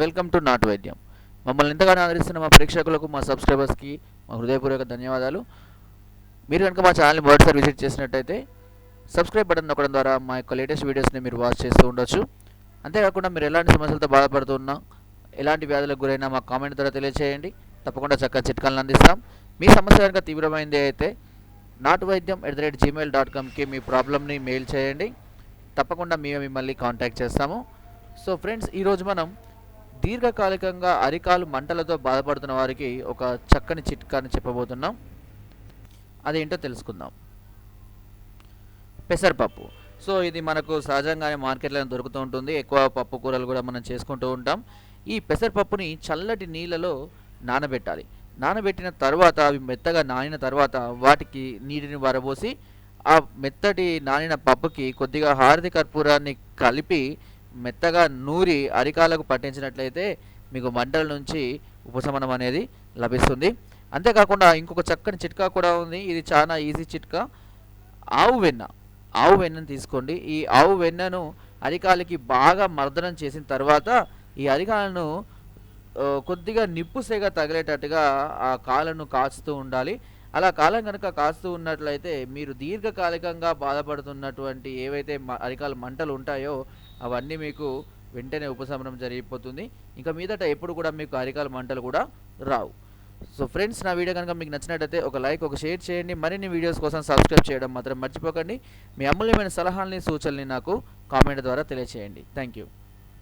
Welcome to నాటు వైద్యం. మమ్మల్ని ఎంతగానో ఆదరిస్తున్న మా ప్రేక్షకులకు మా సబ్స్క్రైబర్స్కి మా హృదయపూర్వక ధన్యవాదాలు. మీరు కనుక మా ఛానల్ని మొదటిసారి విజిట్ చేసినట్టయితే సబ్స్క్రైబ్ బటన్ నొక్కడం ద్వారా మా యొక్క లేటెస్ట్ వీడియోస్ని మీరు వాచ్ చేస్తూ ఉండొచ్చు. అంతేకాకుండా మీరు ఎలాంటి సమస్యలతో బాధపడుతున్నా ఎలాంటి వ్యాధులకు గురైనా మా కామెంట్ ద్వారా తెలియజేయండి తప్పకుండా చక్కగా చిట్కాలను అందిస్తాం. మీ సమస్య కనుక తీవ్రమైంది అయితే నాటు వైద్యం at the rate gmail dot కామ్కి మీ ప్రాబ్లమ్ని మెయిల్ చేయండి. తప్పకుండా మేము మిమ్మల్ని కాంటాక్ట్ చేస్తాము. సో ఫ్రెండ్స్ ఈరోజు మనం దీర్ఘకాలికంగా అరికాలు మంటలతో బాధపడుతున్న వారికి ఒక చక్కని చిట్కాని చెప్పబోతున్నాం. అదేంటో తెలుసుకుందాం. పెసరపప్పు. సో ఇది మనకు సహజంగానే మార్కెట్లో దొరుకుతూ ఉంటుంది. ఎక్కువ పప్పు కూరలు కూడా మనం చేసుకుంటూ ఉంటాం. ఈ పెసరపప్పుని చల్లటి నీళ్ళలో నానబెట్టాలి. నానబెట్టిన తర్వాత అవి మెత్తగా నానిన తర్వాత వాటికి నీటిని వరబోసి ఆ మెత్తటి నానిన పప్పుకి కొద్దిగా హారతి కర్పూరాన్ని కలిపి మెత్తగా నూరి అరికాలకు పట్టించినట్లయితే మీకు మంటల నుంచి ఉపశమనం అనేది లభిస్తుంది. అంతేకాకుండా ఇంకొక చక్కని చిట్కా కూడా ఉంది. ఇది చాలా ఈజీ చిట్కా. ఆవు వెన్న. ఆవు వెన్నను తీసుకోండి. ఈ ఆవు వెన్నను అరికాలకి బాగా మర్దనం చేసిన తర్వాత ఈ అరికాలను కొద్దిగా నిప్పు సేగ తగిలేటట్టుగా ఆ కాళ్ళను కాచుతూ ఉండాలి. అలా కాలం కనుక కాస్తూ ఉన్నట్లయితే మీరు దీర్ఘకాలికంగా బాధపడుతున్నటువంటి ఏవైతే అరికాల మంటలు ఉంటాయో అవన్నీ మీకు వెంటనే ఉపశమనం జరిగిపోతుంది. ఇంకా మీదట ఎప్పుడు కూడా మీకు అరికాల మంటలు కూడా రావు. సో ఫ్రెండ్స్ నా వీడియో కనుక మీకు నచ్చినట్టయితే ఒక లైక్ ఒక షేర్ చేయండి. మరిన్ని వీడియోస్ కోసం సబ్స్క్రైబ్ చేయడం మాత్రం మర్చిపోకండి. మీ అమూల్యమైన సలహాలని సూచనల్ని నాకు కామెంట్ ద్వారా తెలియచేయండి. Thank you.